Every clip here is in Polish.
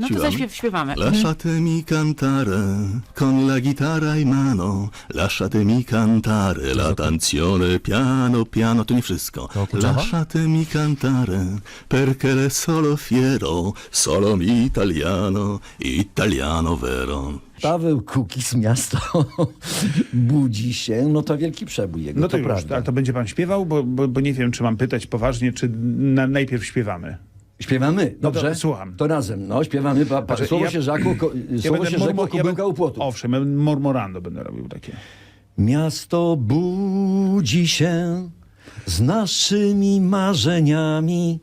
No to Śpiewamy? zaśpiew, śpiewamy. Lasciatemi cantare con la chitarra in mano, lasciatemi cantare la canzone piano piano, to nie wszystko. Lasciatemi cantare perché le solo fiero, solo mi italiano, italiano vero. Paweł Kukis, miasto budzi się, no to wielki przebój jego, No to, to już, prawda. ale to będzie pan śpiewał, bo, bo, bo nie wiem, czy mam pytać poważnie, czy na, najpierw śpiewamy. Śpiewamy, No to dobrze? słucham. To razem, no śpiewamy, pa, pa, Znaczy, słowo ja- się rzekło, ko, słowo się rzekło, ja kubełka u płotu. Owszem, ja mormorando będę robił takie. Miasto budzi się z naszymi marzeniami,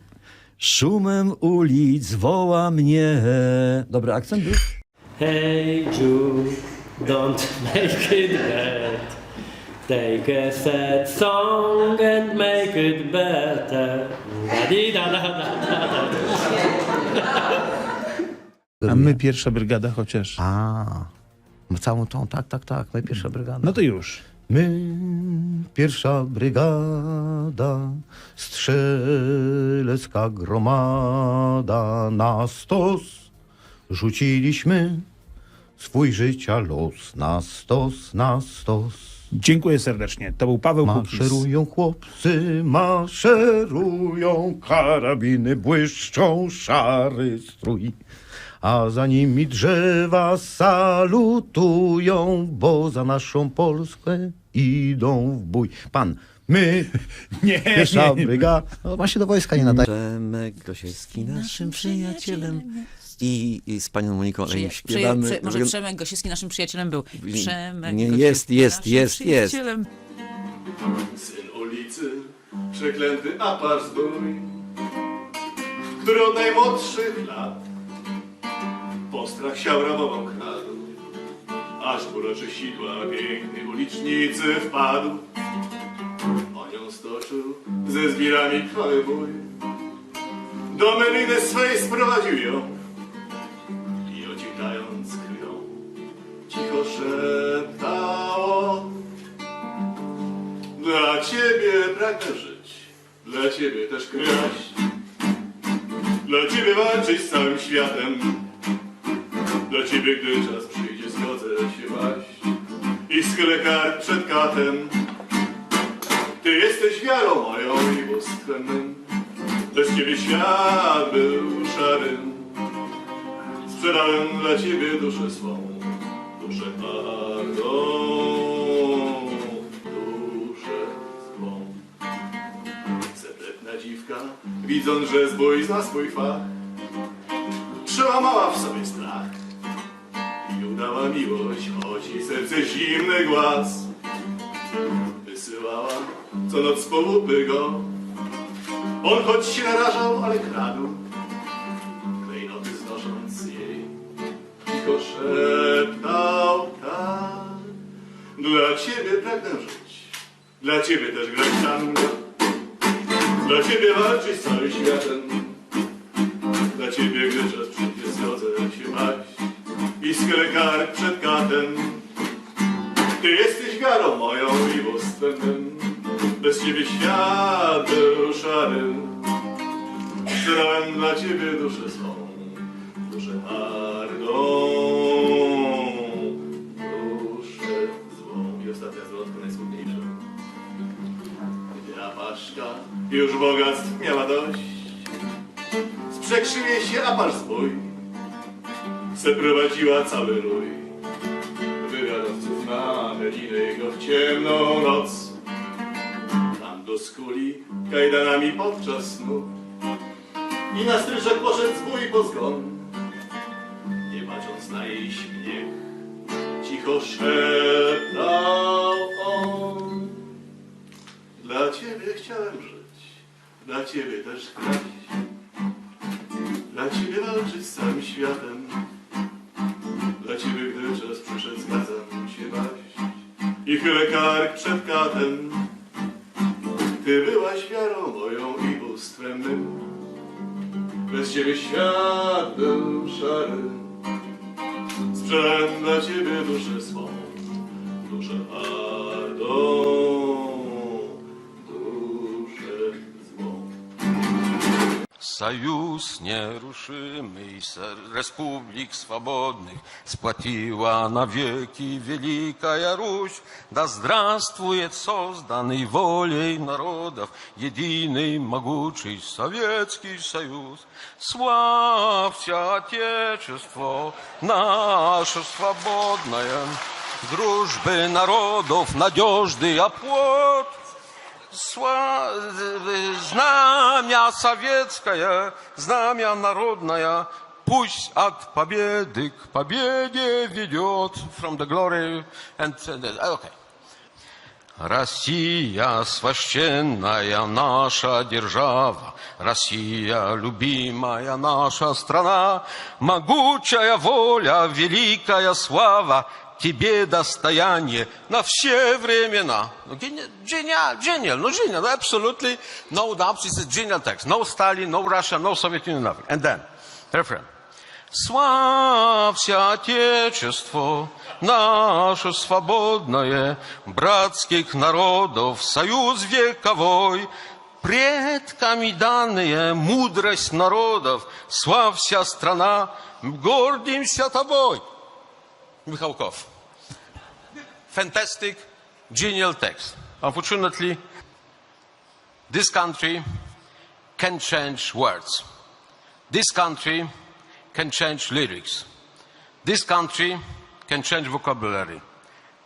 szumem ulic woła mnie. Dobry akcent był? Hey Jude, don't make it bad. Take a sad song and make it better. Da-di-da-da-da-da-da. A my pierwsza brygada chociaż. A, całą tą, tak, tak, tak, my pierwsza brygada. No to już. My, pierwsza brygada, strzelecka gromada, na stos rzuciliśmy swój życia los, na stos, na stos. Dziękuję serdecznie. To był Paweł Kukis. Maszerują chłopcy, maszerują, karabiny błyszczą, szary strój. A za nimi drzewa salutują, bo za naszą Polskę idą w bój. Pan, my, Nie, pierwsza nie, nie. No, ma się do wojska nie nadaje. Przemek Gosiewski naszym przyjacielem i, i z panią Moniką Przyje, przyje, śpiewamy. prze, może Przemek Gosiewski naszym przyjacielem był. Przemek Nie, Gosiewski jest, jest, jest, jest. przyjacielem. Syn ulicy, przeklęty aparz zbój, który od najmłodszych lat postrach siał ramową kradł, aż w urocze sidła pięknej ulicznicy wpadł. On ją stoczył ze zbirami krwawy bój, do meliny swej sprowadził ją dla ciebie pragnę żyć, dla ciebie też kraść, dla ciebie walczyć z całym światem, dla ciebie, gdy czas przyjdzie, zgodzę się waść. I schylę kark przed katem. Ty jesteś wiarą moją i bóstwem bez ciebie świat był szarym. Sprzedałem dla ciebie duszę swą, duszę hardą, widząc, że zbój zna swój fach, przełamała w sobie strach i udała miłość, choć jej serce zimny głaz. Wysyłała co noc po go, on choć się narażał, ale kradł, klejnoty znosząc jej, cicho szeptał tak. Dla ciebie pragnę żyć, dla ciebie też grać tango, dla ciebie walczyć z całym światem, dla ciebie, gdy czas przyjdzie, zgodzę się waść i skylę kark przed katem. Ty jesteś wiarą moją i mym, bez ciebie świat był szary. Sprzedałem dla ciebie duszę swą, duszę hardą, Apaszka już bogactw miała dość, sprzekrzywie się apasz zbój, przeprowadziła cały rój. Wywiadowców na Melinę go w ciemną noc, tam do skuli kajdanami podczas snu. I na stryżek poszedł zbój po zgon, nie bacząc na jej śmiech, cicho szeptał chciałem żyć, dla ciebie też kraść, dla ciebie walczyć z całym światem, dla ciebie gdy czas przyszedł zgadzam się waść. I chylę kark przed katem. Ty byłaś wiarą moją i bóstwem mym, bez ciebie świat był szary. Sprzedałem dla ciebie duszę swą, duszę hardą, Союз нерушимый республик свободных сплотила навеки Великая Русь. Да здравствует созданный волей народов единый могучий Советский Союз. Славься, Отечество наше свободное, дружбы народов надежный оплот. Сва... э, Знамя советское, знамя народное, пусть от победы к победе ведет. From the glory and... Okay. Россия священная наша держава, Россия любимая наша страна, могучая воля, великая слава, тебе достояние на все времена. Ну, гени- Genial, genial, no genial, no, absolutely no doubts, it's a genial text. No Stalin, no Russia, no Soviet Union, nothing. And then, refrain. Славься, Отечество, наше свободное, братских народов, союз вековой, предками данные, мудрость народов, славься, страна, гордимся тобой. Michałkow. Fantastic, genial text. Unfortunately, this country can change words. This country can change lyrics. This country can change vocabulary.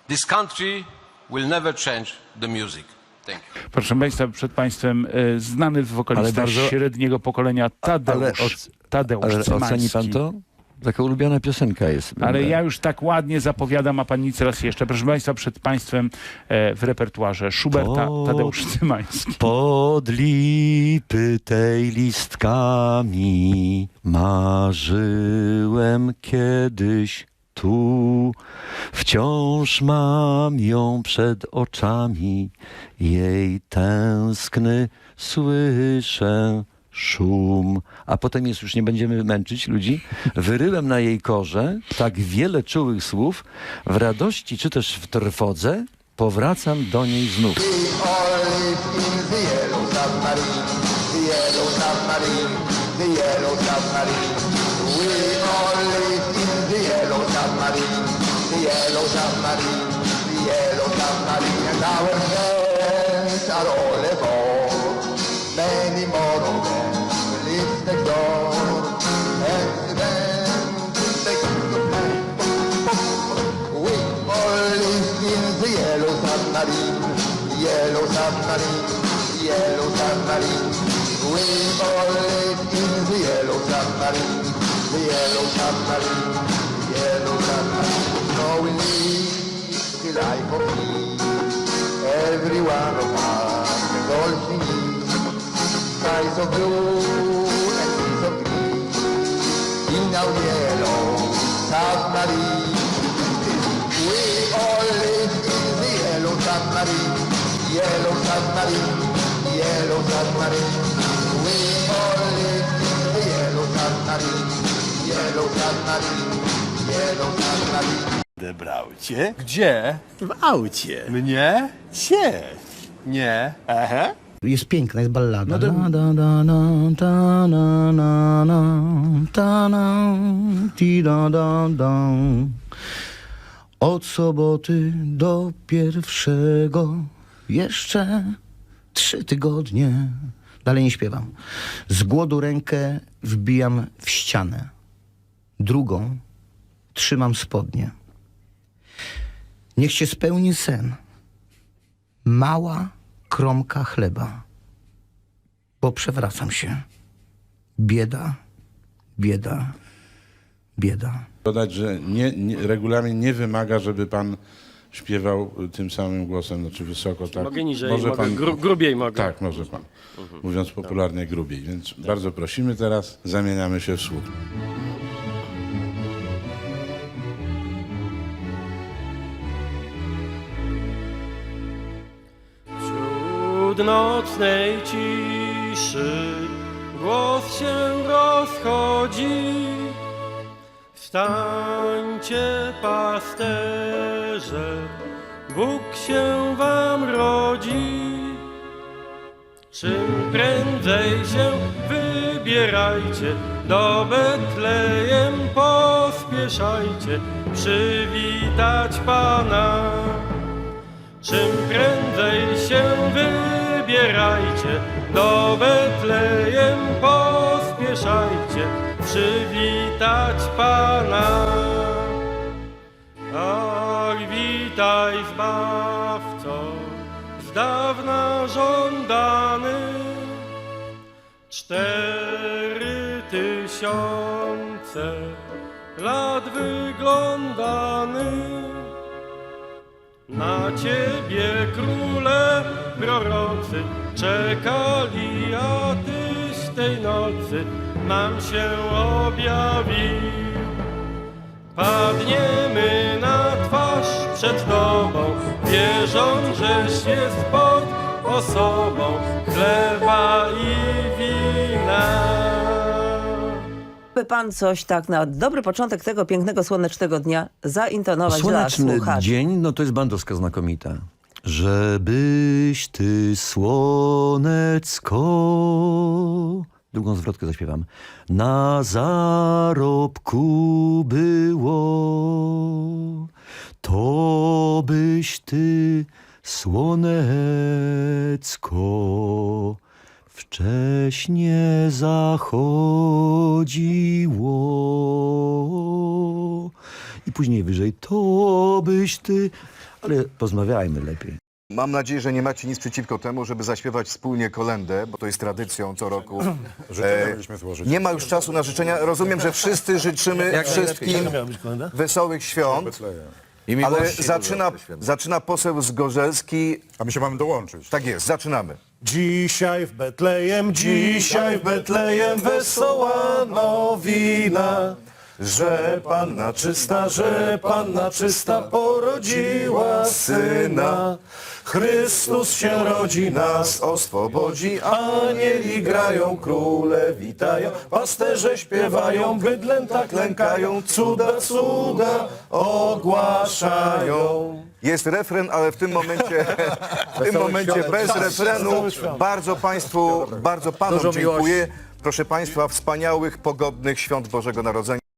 This country will never change the music. Proszę Państwa, przed Państwem e, znany wokalista bardzo, średniego pokolenia Tadeusz, ale, Tadeusz ale Cymański. oceni Pan to? Taka ulubiona piosenka jest. Ale ja już tak ładnie zapowiadam, a pan nic raz jeszcze. Proszę Państwa, przed Państwem e, w repertuarze Schuberta O. Tadeusz Cymański. Pod lipy tej listkami marzyłem kiedyś tu. Wciąż mam ją przed oczami, jej tęskny słyszę szum. A potem jest, już nie będziemy męczyć ludzi, wyryłem na jej korze tak wiele czułych słów, w radości czy też w trwodze powracam do niej znów. Many more yellow submarine, yellow submarine, yellow submarine. We all live in the yellow submarine, the yellow submarine, yellow submarine. So we live the life of peace. Every one of us is all she needs. Skies of blue and seas of green. In our yellow submarine. Submarine. Yellow submarine. We all live in the yellow submarine. Yellow submarine. Yellow submarine. Odebrał cię? Gdzie? W aucie. Mnie? Cię. Nie. Aha. Jest piękna, jest ballada. No to- Da, da, da, da, ta, na, na, na, ta, na, ti, da, da, da. Od soboty do pierwszego jeszcze trzy tygodnie. Dalej nie śpiewam. Z głodu rękę wbijam w ścianę. Drugą trzymam spodnie. Niech się spełni sen. Mała kromka chleba. Bo przewracam się. Bieda, bieda, bieda. Dodać, że nie, nie, regulamin nie wymaga, żeby pan śpiewał tym samym głosem, znaczy wysoko. Tak. Mogę niżej, mogę gru, grubiej mogę. Tak, może pan. Mówiąc popularnie, grubiej. Więc bardzo prosimy teraz, zamieniamy się w słuch. Wśród nocnej ciszy głos się rozchodzi. Wstańcie pasterze, Bóg się wam rodzi. Czym prędzej się wybierajcie, do Betlejem pospieszajcie, przywitać Pana. Czym prędzej się wybierajcie, do Betlejem pospieszajcie, przywitać Pana. Cztery tysiące lat wyglądany. Na ciebie króle prorocy czekali, a tyś tej nocy nam się objawił. Padniemy na twarz przed Tobą, wierząc, żeś jest pod osobą chleba i By pan coś tak na dobry początek tego pięknego, słonecznego dnia zaintonować dla Słoneczny słuchaczy. dzień, no to jest bandowska znakomita. Żebyś ty słonecko... Drugą zwrotkę zaśpiewam. Na zarobku było, to byś ty słonecko wcześnie zachodziło. I później wyżej, to byś ty... Ale pozmawiajmy lepiej. Mam nadzieję, że nie macie nic przeciwko temu, żeby zaśpiewać wspólnie kolendę, bo to jest tradycją co roku. E, nie ma już czasu na życzenia. Rozumiem, że wszyscy życzymy wszystkim wesołych świąt. Ale zaczyna, zaczyna poseł Zgorzelski. A my się mamy dołączyć. Tak jest, zaczynamy. Dzisiaj w Betlejem, dzisiaj w Betlejem wesoła nowina, że Panna czysta, że Panna czysta porodziła Syna. Chrystus się rodzi, nas oswobodzi, anieli grają, króle witają, pasterze śpiewają, bydlęta klękają, cuda, cuda ogłaszają. Jest refren, ale w tym momencie, w tym momencie bez refrenu. Bardzo Państwu, bardzo Panom dziękuję. Proszę Państwa, wspaniałych, pogodnych świąt Bożego Narodzenia.